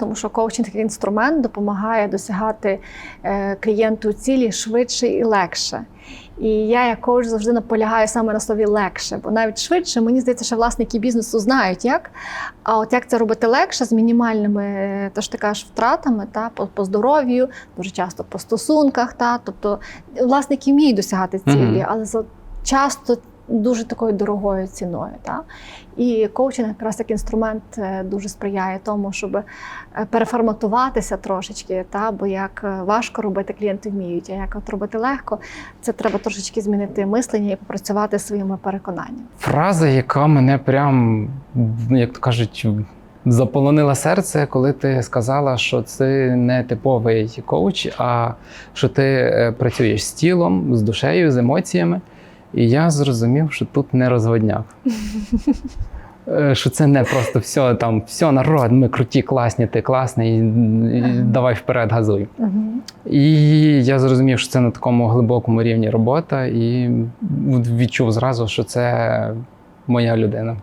Тому що коучинг як інструмент допомагає досягати е, клієнту цілі швидше і легше. І я, як коуч, завжди наполягаю саме на слові легше, бо навіть швидше мені здається, що власники бізнесу знають як. А от як це робити легше з мінімальними, е, то ж ти кажеш, втратами та по, по здоров'ю, дуже часто по стосунках. Та тобто власники вміють досягати цілі, Мгм. але за часто дуже такою дорогою ціною. Та? І коучинг якраз як інструмент е, дуже сприяє тому, щоб е, переформатуватися трошечки, та? бо як е, важко робити, клієнти вміють, а як от робити легко, це треба трошечки змінити мислення і попрацювати своїми переконаннями. Фраза, яка мене прям, як то кажуть, заполонила серце, коли ти сказала, що це не типовий коуч, а що ти працюєш з тілом, з душею, з емоціями. І я зрозумів, що тут не розводняк. Е, Що це не просто все там, все, народ, ми круті, класні, ти класний, і, і давай вперед газуй. І я зрозумів, що це на такому глибокому рівні робота, і відчув зразу, що це моя людина.